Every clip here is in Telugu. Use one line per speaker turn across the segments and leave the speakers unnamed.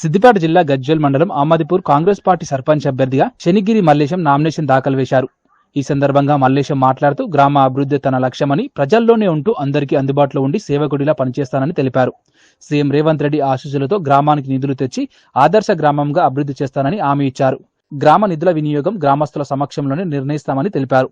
సిద్దిపేట జిల్లా గజ్వేల్ మండలం ఆమాదిపూర్ కాంగ్రెస్ పార్టీ సర్పంచ్ అభ్యర్థిగా శనిగిరి మల్లేశం నామినేషన్ దాఖలు వేశారు. ఈ సందర్భంగా మల్లేశం మాట్లాడుతూ గ్రామ అభివృద్ధి తన లక్ష్యమని ప్రజల్లోనే ఉంటూ అందరికీ అందుబాటులో ఉండి సేవకుడిలా పనిచేస్తానని తెలిపారు. సీఎం రేవంత్ రెడ్డి ఆశీస్సులతో గ్రామానికి నిధులు తెచ్చి ఆదర్శ గ్రామంగా అభివృద్ధి చేస్తానని హామీ ఇచ్చారు. గ్రామ నిధుల వినియోగం గ్రామస్తుల సమక్షంలోనే నిర్ణయిస్తామని తెలిపారు.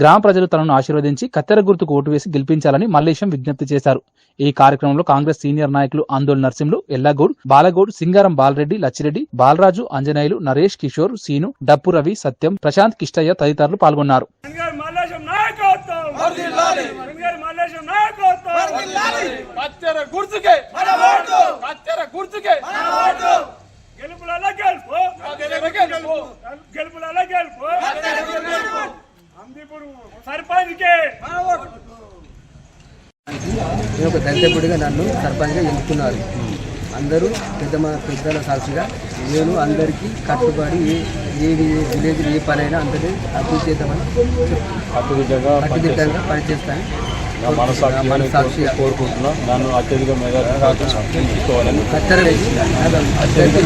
గ్రామ ప్రజలు తనను ఆశీర్వదించి కత్తెర గుర్తుకు ఓటు వేసి గెలిపించాలని మల్లేశం విజ్ఞప్తి చేశారు. ఈ కార్యక్రమంలో కాంగ్రెస్ సీనియర్ నాయకులు ఆందోళన నర్సింహులు ఎల్లాగౌడ్ బాలగౌడ్ సింగారం బాలరెడ్డి లచ్చిరెడ్డి బాలరాజు అంజనేయులు నరేష్ కిషోర్ సీను డప్పు రవి సత్యం ప్రశాంత్ కిష్టయ్య తదితరులు పాల్గొన్నారు.
వెంగర్ మల్లేశం నాయకత్వం వెంగర్ మల్లేశం నాయకత్వం
కత్తెర గుర్తుకే కత్తెర గుర్తుకే
గెలుపులలో గెలుపు
కత్తెర గెలుపు.
గెలుపులలో గెలుపు అందిపుడు సర్పంచ్కి
నేను ఒక దళితకుడిగా నన్ను సర్పంచ్గా ఎన్నుకున్నారు అందరూ పెద్ద మా పెద్దల సాక్షిగా నేను అందరికీ కట్టుబడి ఏ ఏది ఏ విలేజ్ ఏ పనైనా అందరినీ అభివృద్ధి చేద్దామని కట్టుదిట్టంగా పనిచేస్తాను.
నా మనసాక్షి
మనసాక్షిగా
కోరుకుంటున్నా. నన్ను అత్యధిక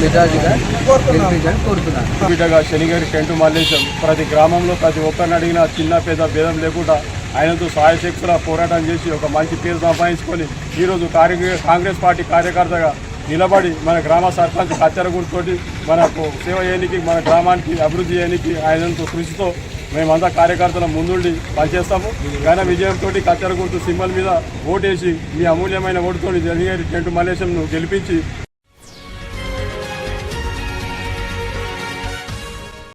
మెజార్టీగా
శనిగారి టెంటు మల్లేశం. ప్రతి గ్రామంలో ప్రతి ఒక్కరిని అడిగినా చిన్న పేద భేదం లేకుండా ఆయనతో సాయశక్తుల పోరాటం చేసి ఒక మంచి పేరు సంపాదించుకొని ఈరోజు కాంగ్రెస్ పార్టీ కార్యకర్తగా నిలబడి మన గ్రామ సర్పంచ్ కత్తెర గుర్తుతోటి మనకు సేవ చేయడానికి మన గ్రామానికి అభివృద్ధి చేయడానికి ఆయనంతో కృషితో మేమంతా కార్యకర్తల ముందుండి పనిచేస్తాము. ఘన విజయంతో కత్తెర గుర్తు సింబల్ మీద ఓటేసి మీ అమూల్యమైన ఓటుతో జరిగే టెంటు మలేషన్ను గెలిపించి